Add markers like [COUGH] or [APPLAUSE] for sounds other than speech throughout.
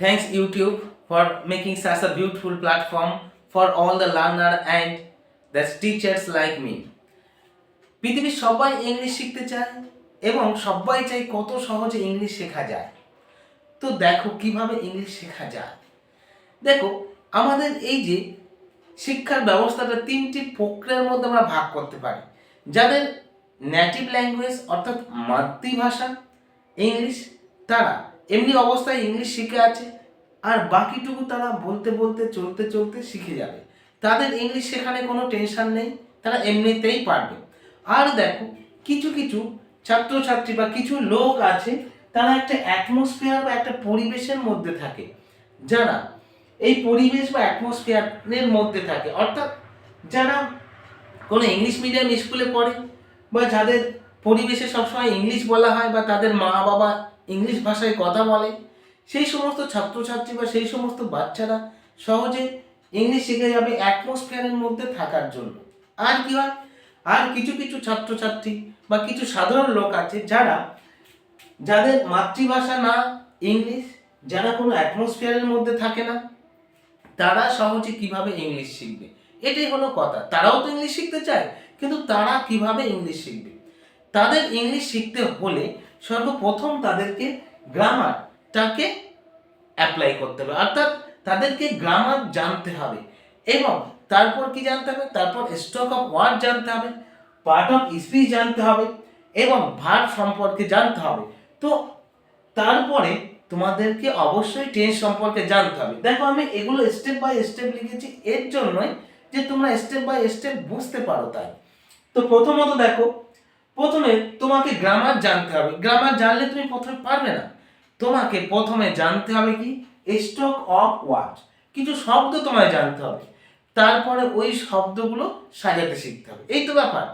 Thanks, YouTube, for making such a beautiful platform for all the learner and the teachers like me. পৃথিবীর সবাই English শিখতে চায় এবং সবাই চাই কত সহজে ইংলিশ শেখা যায়। তো দেখো কীভাবে ইংলিশ শেখা যায়। দেখো, আমাদের এই যে শিক্ষার ব্যবস্থাটা তিনটি প্রক্রিয়ার মধ্যে আমরা ভাগ করতে পারি। যাদের নেটিভ ল্যাঙ্গুয়েজ অর্থাৎ মাতৃভাষা, ইংলিশ, তারা এমনি অবস্থায় ইংলিশ শিখে আছে, আর বাকিটুকু তারা বলতে বলতে, চলতে চলতে শিখে যাবে। তাদের ইংলিশ শেখানে কোনো টেনশন নেই, তারা এমনিতেই পারবে। আর দেখো, কিছু কিছু ছাত্রছাত্রী বা কিছু লোক আছে, তারা একটা অ্যাটমসফিয়ার বা একটা পরিবেশের মধ্যে থাকে। যারা এই পরিবেশ বা অ্যাটমসফিয়ারের মধ্যে থাকে, অর্থাৎ যারা কোনো ইংলিশ মিডিয়াম স্কুলে পড়ে, বা যাদের পরিবেশে সবসময় ইংলিশ বলা হয়, বা তাদের মা বাবা ইংলিশ ভাষায় কথা বলে। সেই সমস্ত ছাত্রছাত্রী বা সেই সমস্ত বাচ্চারা সহজে ইংলিশ শিখে যাবে অ্যাটমসফিয়ারের মধ্যে থাকার জন্য। আর কি হয়? আর কিছু কিছু ছাত্রছাত্রী বা কিছু সাধারণ লোক আছে যারা, যাদের মাতৃভাষা না ইংলিশ, যারা কোনো অ্যাটমসফিয়ারের মধ্যে থাকে না, তারা সহজে কীভাবে ইংলিশ শিখবে? এটাই হলো কথা। তারাও তো ইংলিশ শিখতে চায়, কিন্তু তারা কীভাবে ইংলিশ শিখবে? তাদের ইংলিশ শিখতে হলে সর্বপ্রথম তাদেরকে গ্রামারটাকে অ্যাপ্লাই করতে হবে। অর্থাৎ তাদেরকে গ্রামার জানতে হবে এবং তারপর কি জানতে হবে? তারপর স্টক অফ ওয়ার্ড জানতে হবে পার্ট অফ স্পিচ জানতে হবে এবং ভার্ব সম্পর্কে জানতে হবে। তো তারপরে তোমাদেরকে অবশ্যই টেন্স সম্পর্কে জানতে হবে। দেখো, আমি এগুলো স্টেপ বাই স্টেপ লিখেছি এর জন্যই যে তোমরা স্টেপ বাই স্টেপ বুঝতে পারো তাই। তো প্রথমত দেখো প্রথমে তোমাকে গ্রামার জানতে হবে। গ্রামার জানলে তুমি প্রথমে পারবে না। তোমাকে প্রথমে জানতে হবে কি? স্টক অফ ওয়ার্ড কিছু শব্দ তোমায় জানতে হবে। তারপরে ওই শব্দগুলো সাজাতে শিখতে হবে। এই তো ব্যাপার।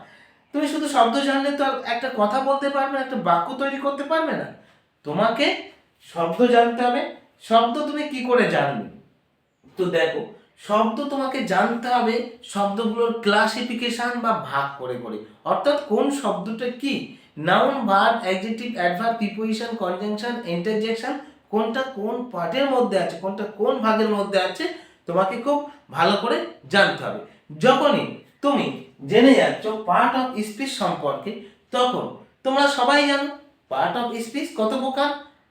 তুমি শুধু শব্দ জানলে তো একটা কথা বলতে পারবে না, একটা বাক্য তৈরি করতে পারবে না। তোমাকে শব্দ জানতে হবে। শব্দ তুমি কি করে জানবে? তো দেখো শব্দ তোমাকে জানতে হবে, শব্দগুলোর ক্লাসিফিকেশন বা ভাগ করে করে। অর্থাৎ কোন শব্দটা কি? Noun verb adjective adverb preposition conjunction interjection কোনটা কোন পার্টের মধ্যে আছে, কোনটা কোন ভাগের মধ্যে আছে, তোমাকে খুব ভালো করে জানতে হবে। যখনই তুমি জেনে যাচ্ছ পার্ট অফ স্পিচ সম্পর্কে, তখন তোমরা সবাই জানো পার্ট অফ স্পিচ কত প্রকার?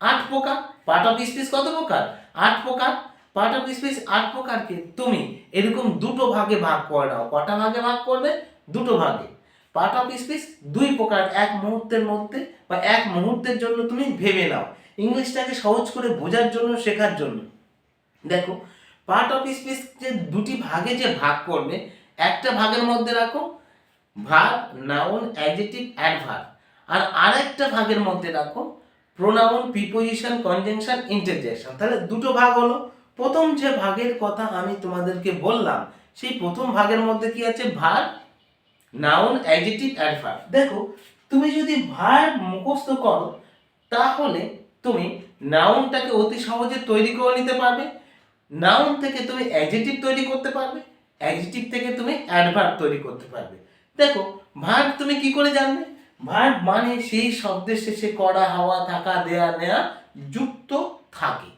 আট প্রকার। পার্ট অফ স্পিচ কত প্রকার? আট প্রকার। পার্ট অফ স্পিচ আট প্রকারকে তুমি এরকম দুটো ভাগে ভাগ করে নাও। কটা ভাগে ভাগ করবে? দুটো ভাগে। পার্ট অফ স্পিচ দুই প্রকার, এক মুহূর্তের মধ্যে বা এক মুহূর্তের জন্য তুমি ভেবে নাও। ইংলিশটাকে সহজ করে বোঝার জন্য, শেখার জন্য। দেখো পার্ট অফ স্পিচ যে দুটি ভাগে যে ভাগ করবে, একটা ভাগের মধ্যে রাখো ভার্ব নাউন অ্যাডজেক্টিভ অ্যাডভার্ব আর আরেকটা ভাগের মধ্যে রাখো প্রোনাউন প্রিপোজিশন কনজেনশন ইন্টারজেকশন তাহলে দুটো ভাগ হলো। প্রথম যে ভাগের কথা আমি তোমাদেরকে বললাম, সেই প্রথম ভাগের মধ্যে কি আছে? ভার নাউন অ্যাডজেক্টিভ অ্যাডভার্ব দেখো, তুমি যদি ভার মুখস্থ করো, তাহলে তুমি নাউনটাকে অতি সহজে তৈরি করে নিতে পারবে। নাউন থেকে তুমি অ্যাডজেক্টিভ তৈরি করতে পারবে অ্যাডজেক্টিভ থেকে তুমি অ্যাডভার্ব তৈরি করতে পারবে। দেখো ভার্ব তুমি কি করে জানবে? ভার্ব মানে সেই শব্দের শেষে করা, হাওয়া, থাকা, দেয়া, নেয়া, যুক্ত, থাকে।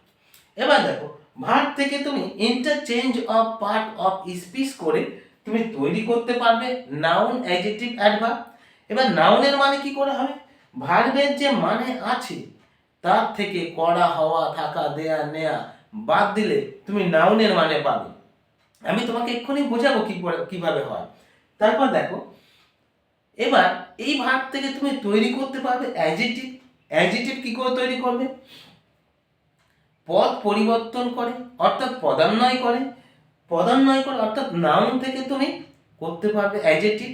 এবার দেখো ভার্ব থেকে তুমি interchange of part of speech করে তুমি তৈরি করতে পারবে নাউন অ্যাডজেক্টিভ অ্যাডভার্ব এবার নাউনের মানে কি করে হবে? ভার্বের যে মানে আছে, তার থেকে করা হওয়া, থাকা, দেয়া, নেয়া বাদ দিলে তুমি নাউনের মানে পাবে। আমি তোমাকে এক্ষুনি বোঝাবো কি কীভাবে হয়। তারপর দেখো, এবার এই ভাব থেকে তুমি তৈরি করতে পারবে অ্যাডজেক্টিভ অ্যাডজেক্টিভ কি করে তৈরি করবে? পদ পরিবর্তন করে, অর্থাৎ পদান্বয় করে। পদান্বয় করে, অর্থাৎ নাউন থেকে তুমি করতে পারবে অ্যাডজেক্টিভ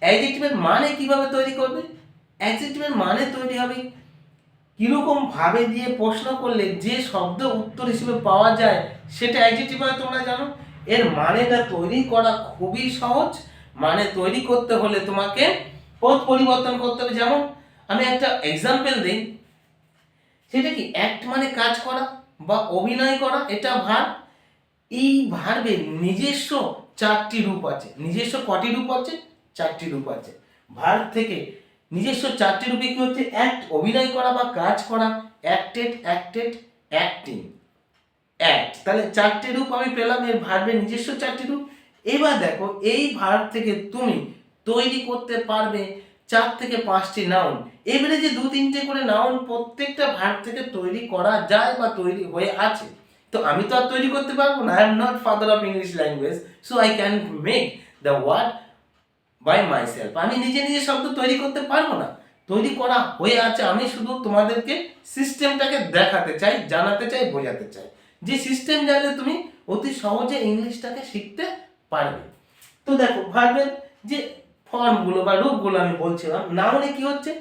অ্যাডজেক্টিভের মানে কীভাবে তৈরি করবে? অ্যাডজেক্টিভের মানে তৈরি হবে কীরকম ভাবে দিয়ে প্রশ্ন করলে যে শব্দ উত্তর হিসেবে পাওয়া যায়, সেটা অ্যাডজেক্টিভ হয়, তোমরা জানো। এর মানেটা তৈরি করা খুবই সহজ। মানে তৈরি করতে হলে তোমাকে পদ পরিবর্তন করতে হবে। যেমন, আমি একটা এক্সাম্পল দিই। সেটা কি অ্যাক্ট মানে কাজ করা? বা অভিনয় করা, এটা ভার, এই ভার্বের নিজস্ব চারটি রূপ আছে। নিজস্ব কটি রূপ আছে? চারটি রূপ আছে। ভার্ব থেকে নিজস্ব চারটি রূপে কি হচ্ছে? অ্যাক্ট অভিনয় করা বা কাজ করা অ্যাক্টেড অ্যাক্টেড অ্যাক্টিং অ্যাক্ট তাহলে চারটি রূপ আমি পেলাম, এর ভার্বের নিজস্ব চারটি রূপ। এবার দেখো, এই ভার্ব থেকে তুমি তৈরি করতে পারবে চার থেকে পাঁচটি নাউন এবারে যে দু তিনটে করে নাউন প্রত্যেকটা ভার্ব থেকে তৈরি করা যায় বা তৈরি হয়ে আছে। তো আমি তো আর তৈরি করতে পারব না। I am not father of English language so I can make the word by myself আমি নিজে নিজে শব্দ তৈরি করতে পারব না। তৈরি করা হয়ে আছে। আমি শুধু তোমাদেরকে সিস্টেমটাকে দেখাতে চাই, জানাতে চাই, বোঝাতে চাই। যে সিস্টেম জানলে তুমি অতি সহজে ইংলিশটাকে শিখতে পারবে। তো দেখো ভার্বের যে ফর্মগুলো বা রূপগুলো আমি বলছিলাম নাউনে কি হচ্ছে?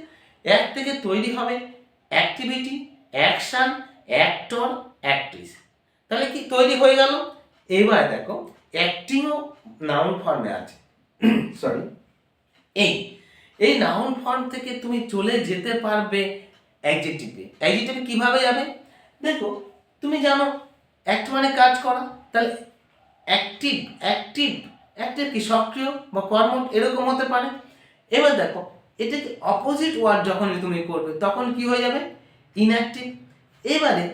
এক থেকে তৈরি হবে অ্যাক্টিভিটি অ্যাকশন অ্যাক্টর অ্যাক্ট্রেস তাহলে কি তৈরি হয়ে গেল? এবার দেখো অ্যাক্টিংও নাউন ফর্মে আছে। [CLEARS THROAT] সরি এই এই নাউন ফর্ম থেকে তুমি চলে যেতে পারবে অ্যাডজেক্টিভে অ্যাডজেক্টিভে কীভাবে যাবে? দেখো, তুমি জানো অ্যাক্ট মানে কাজ করা। তাহলে অ্যাক্টিভ অ্যাক্টিভ অ্যাক্টিভ কি সক্রিয় বা কর্মঠ এরকম হতে পারে? এবার দেখো এটাকে অপোজিট ওয়ার্ড যখন তুমি করবে, তখন কি হয়ে যাবে? ইনঅ্যাক্টিভ এবারে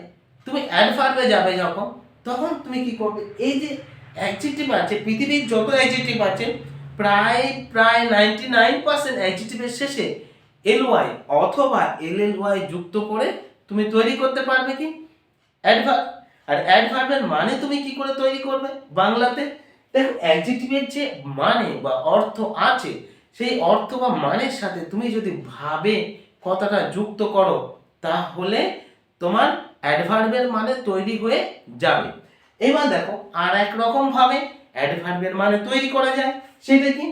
তুমি অ্যাডভার্বে যাবে যখন, তখন তুমি কি করবে? এই যে অ্যাডজেক্টিভ আছে, পৃথিবীর যত অ্যাডজেক্টিভ আছে, প্রায় প্রায় নাইনটি নাইন পার্সেন্ট অ্যাডজেক্টিভের শেষে এল ওয়াই অথবা এল এল ওয়াই যুক্ত করে তুমি তৈরি করতে পারবে কি? অ্যাডভার্ব আর অ্যাডভার্বের মানে তুমি কি করে তৈরি করবে? বাংলাতে দেখো অ্যাডজেক্টিভের যে মানে বা অর্থ আছে, সেই অর্থ বা মানের সাথে তুমি যদি ভাবে কথাটা যুক্ত করো, তাহলে তোমার অ্যাডভার্বের মানে তৈরি হয়ে যাবে। এবার দেখো, আর এক রকম ভাবে অ্যাডভার্বের মানে তৈরি করা যায়, সেটা কি?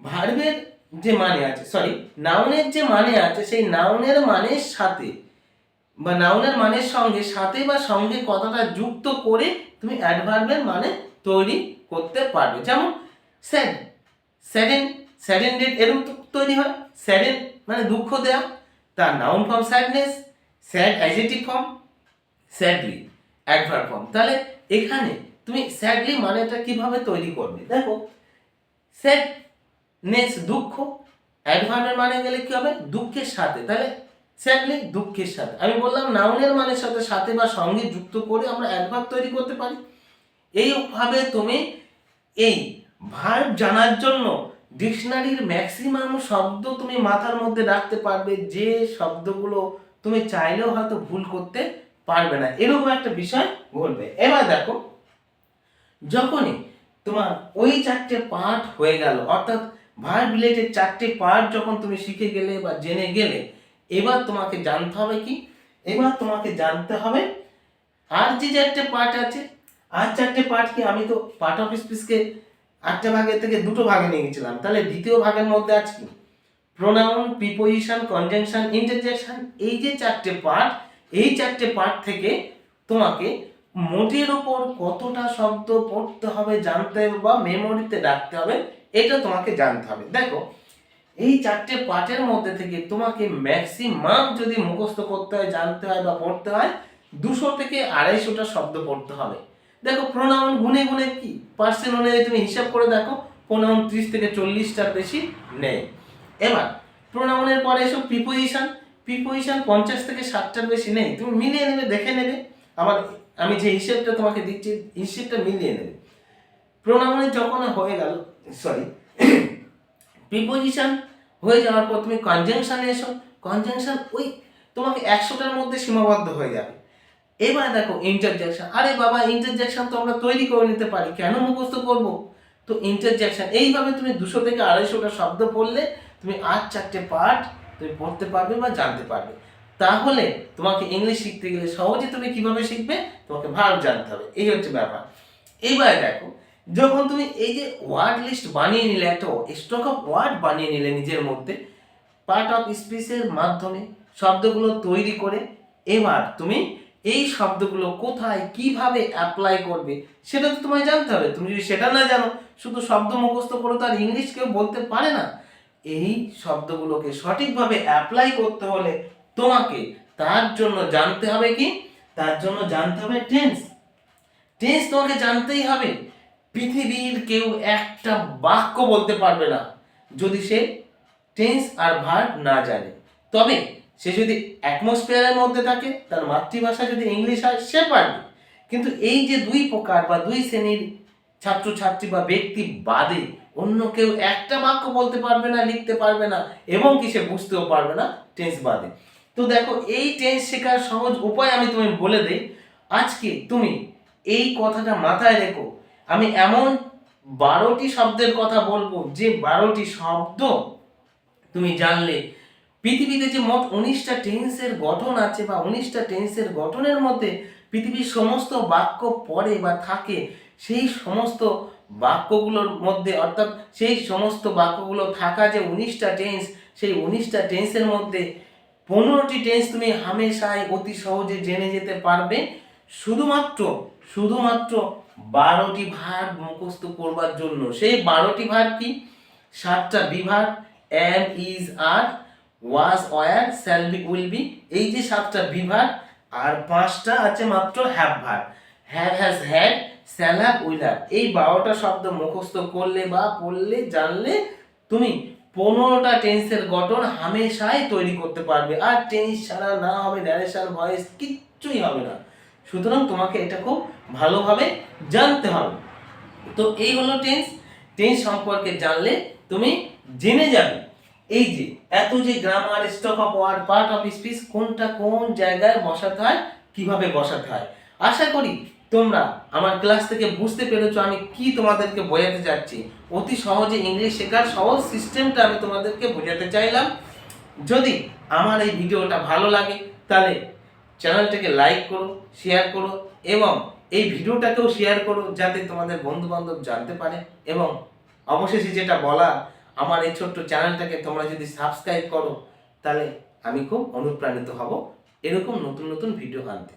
ভার্বের যে মানে আছে সরি নাউনের যে মানে আছে, সেই নাউনের মানের সাথে বা নাউনের মানের সঙ্গে, সাথে বা সঙ্গে কথাটা যুক্ত করে তুমি অ্যাডভার্বের মানে তৈরি করতে পারবে। যেমন স্যাড স্যাডেন স্যাডেন্ডেড এরকম তো তৈরি হয়। স্যাডেন মানে দুঃখ দেওয়া তার noun form sadness sad adjective form sadly adverb form তাহলে এখানে তুমি স্যাডলি মানেটা কীভাবে তৈরি করবে? দেখো স্যাডনেস দুঃখ অ্যাডভার্বের মানে গেলে কি হবে? দুঃখের সাথে। তাহলে স্যাডলি দুঃখের সাথে। আমি বললাম নাউনের মানের সাথে সাথে বা সঙ্গে যুক্ত করে আমরা অ্যাডভার্ব তৈরি করতে পারি। এইভাবে তুমি এই ভার্ব জানার জন্য ডিকশনারির ম্যাক্সিমাম শব্দ তুমি মাথার মধ্যে রাখতে পারবে, যে শব্দগুলো তুমি চাইলেও হয়তো ভুল করতে পারবে না। এরকম একটা বিষয় ঘটবে। এবার দেখো, যখনই তোমার ওই চারটে পার্ট হয়ে গেল, অর্থাৎ ভার্ব রিলেটেড চারটে পার্ট যখন তুমি শিখে গেলে বা জেনে গেলে, এবার তোমাকে জানতে হবে কি? এবার তোমাকে জানতে হবে, আর যে চারটে পার্ট আছে আর চারটে পার্ট কি? আমি তো পার্ট অফ স্পিচকে আটটা ভাগের থেকে দুটো ভাগে নিয়ে গেছিলাম। তাহলে দ্বিতীয় ভাগের মধ্যে আছে কি? প্রোনাউন প্রিপোজিশন কনজাংশন ইন্টারজেকশন এই যে চারটে পার্ট এই চারটে পার্ট থেকে তোমাকে মোটের ওপর কতটা শব্দ পড়তে হবে, জানতে হবে বা মেমোরিতে রাখতে হবে, এটা তোমাকে জানতে হবে। দেখো, এই চারটে পার্টের মধ্যে থেকে তোমাকে ম্যাক্সিমাম যদি মুখস্থ করতে হয়, জানতে হয় বা পড়তে হয়, দুশো থেকে আড়াইশোটা শব্দ পড়তে হবে। দেখো প্রোনাউন গুনে গুনে কি? পার্সেন্ট অনুযায়ী তুমি হিসাব করে দেখো প্রোনাউন ত্রিশ থেকে চল্লিশটার বেশি নেই। এবার প্রোনাউনের পরে এসব প্রিপোজিশন প্রিপোজিশন পঞ্চাশ থেকে ষাটটার বেশি নেই। তুমি মিলিয়ে নেবে, দেখে নেবে। আমার আমি যে হিসেবটা তোমাকে দিচ্ছি, হিসেবটা মিলিয়ে নেবে। প্রোনাউনের যখন হয়ে গেল সরি প্রিপোজিশন [COUGHS] হয়ে যাওয়ার পর তুমি কনজাংশনে এসো। কনজাংশন ওই তোমাকে একশোটার মধ্যে সীমাবদ্ধ হয়ে যাবে। এবার দেখো ইন্টারজেকশন আরে বাবা ইন্টারজেকশন তো আমরা তৈরি করে নিতে পারি। কেন মুখস্থ করব? তো ইন্টারজেকশন এইভাবে তুমি দুশো থেকে আড়াইশোটা শব্দ পড়লে তুমি আর চারটে পার্ট তুমি পড়তে পারবে বা জানতে পারবে। তাহলে তোমাকে ইংলিশ শিখতে গেলে সহজে তুমি কীভাবে শিখবে? তোমাকে ভালো জানতে হবে। এই হচ্ছে ব্যাপার। এইবার দেখো, যখন তুমি এই যে ওয়ার্ড লিস্ট বানিয়ে নিলে, একটা স্টক অফ ওয়ার্ড বানিয়ে নিলে নিজের মধ্যে পার্ট অফ স্পিচের মাধ্যমে শব্দগুলো তৈরি করে, এবার তুমি এই শব্দগুলো কোথায়, কীভাবে অ্যাপ্লাই করবে, সেটা তো তোমায় জানতে হবে। তুমি যদি সেটা না জানো, শুধু শব্দ মুখস্থ করে তো আর ইংলিশ কেউ বলতে পারে না। এই শব্দগুলোকে সঠিকভাবে অ্যাপ্লাই করতে হলে তোমাকে তার জন্য জানতে হবে কি? তার জন্য জানতে হবে টেন্স টেন্স তোমাকে জানতেই হবে। পৃথিবীর কেউ একটা বাক্য বলতে পারবে না, যদি সে টেন্স আর ভার না জানে। তবে সে যদি অ্যাটমসফিয়ারের মধ্যে থাকে, তার মাতৃভাষা যদি ইংলিশ হয়, সে পারবে। কিন্তু এই যে দুই প্রকার বা দুই শ্রেণির ছাত্রছাত্রী বা ব্যক্তি বাদে অন্য কেউ একটা বাক্য বলতে পারবে না, লিখতে পারবে না, এবং কি সে বুঝতেও পারবে না টেন্স বাদে। তো দেখো, এই টেন্স শেখার সহজ উপায় আমি তুমি বলে দেই। আজকে তুমি এই কথাটা মাথায় রেখো। আমি এমন বারোটি শব্দের কথা বলব, যে বারোটি শব্দ তুমি জানলে পৃথিবীতে যে মোট উনিশটা টেন্সের গঠন আছে বা উনিশটা টেন্সের গঠনের মধ্যে পৃথিবীর সমস্ত বাক্য পড়ে বা থাকে, সেই সমস্ত বাক্যগুলোর মধ্যে, অর্থাৎ সেই সমস্ত বাক্যগুলো থাকা যে উনিশটা টেন্স, সেই উনিশটা টেন্সের মধ্যে পনেরোটি টেন্স তুমি হামেশাই অতি সহজে জেনে যেতে পারবে। শুধুমাত্র শুধুমাত্র বারোটি ভাগ মুখস্থ করবার জন্য। সেই বারোটি ভাগ কি? সাতটা বিভাগ am is are was were shall be will be এই যে সাতটা বিভাগ, আর পাঁচটা আছে মাত্র হ্যাভ ভাগ have has had shall have will have এই বারোটা শব্দ মুখস্থ করলে বা পড়লে, জানলে তুমি পনেরোটা টেন্সের গঠন হামেশাই তৈরি করতে পারবে। আর টেন্স ছাড়া না হবে ন্যারেশন ভয়েস কিচ্ছুই হবে না। সুতরাং তোমাকে এটা খুব ভালোভাবে জানতে হবে। তো এই হলো টেন্স টেন্স সম্পর্কে জানলে তুমি জেনে যাবে। এই যে, এত যে grammar stock of word part of speech কোনটা কোন জায়গায় বসাতে হয়, কীভাবে বসাতে হয়? আশা করি তোমরা আমার ক্লাস থেকে বুঝতে পেরেছ আমি কি তোমাদেরকে বোঝাতে চাচ্ছি। অতি সহজে ইংলিশ শেখার সহজ সিস্টেমটা আমি তোমাদেরকে বোঝাতে চাইলাম। যদি আমার এই ভিডিওটা ভালো লাগে, তাহলে চ্যানেলটাকে লাইক করো শেয়ার করো এবং এই ভিডিওটাকেও শেয়ার করো যাতে তোমাদের বন্ধু বান্ধব জানতে পারে এবং অবশেষে যেটা বলা আমার এই ছোট্ট চ্যানেলটাকে তোমরা যদি সাবস্ক্রাইব করো, তাহলে আমি খুব অনুপ্রাণিত হব। এরকম নতুন নতুন ভিডিও আনতে।